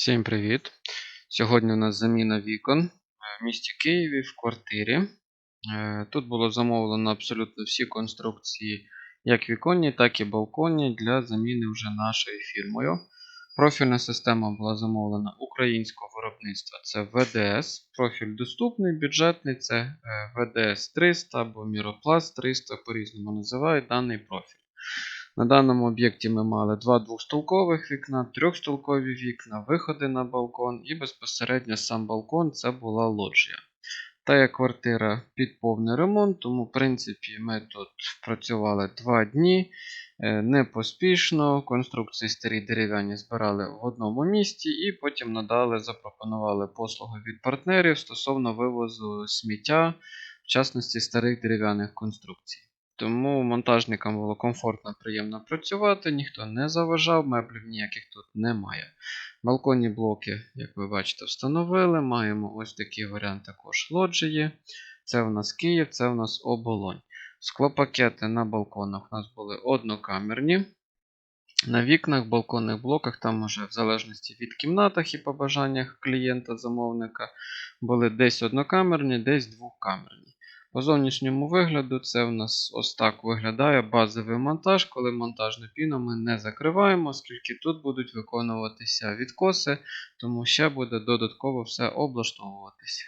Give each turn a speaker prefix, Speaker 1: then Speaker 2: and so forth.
Speaker 1: Всім привіт! Сьогодні у нас заміна вікон е, в місті Києві в квартирі. Е, Тут було замовлено абсолютно всі конструкції, як віконні, так і балконні, для заміни вже нашою фірмою. Профільна система була замовлена українського виробництва. Це ВДС. Профіль доступний, бюджетний це е, ВДС 300 або Міропласт 300, по-різному називають даний профіль. На даному об'єкті ми мали два двохстолкових вікна, трьохстолкові вікна, виходи на балкон і безпосередньо сам балкон це була лоджія. Та як квартира під повний ремонт, тому в принципі ми тут працювали два дні е, не поспішно. Конструкції старі дерев'яні збирали в одному місці і потім надали, запропонували послугу від партнерів стосовно вивозу сміття, в частності старих дерев'яних конструкцій. Тому монтажникам було комфортно, приємно працювати, ніхто не заважав, меблів ніяких тут немає. Балконні блоки, як ви бачите, встановили. Маємо ось такий варіант також лоджії. Це в нас Київ, це в нас оболонь. Склопакети на балконах у нас були однокамерні. На вікнах, балконних блоках, там уже в залежності від кімнатах і побажаннях клієнта-замовника, були десь однокамерні, десь двокамерні. По зовнішньому вигляду це в нас ось так виглядає базовий монтаж, коли монтажну піну ми не закриваємо, оскільки тут будуть виконуватися відкоси, тому ще буде додатково все облаштовуватися.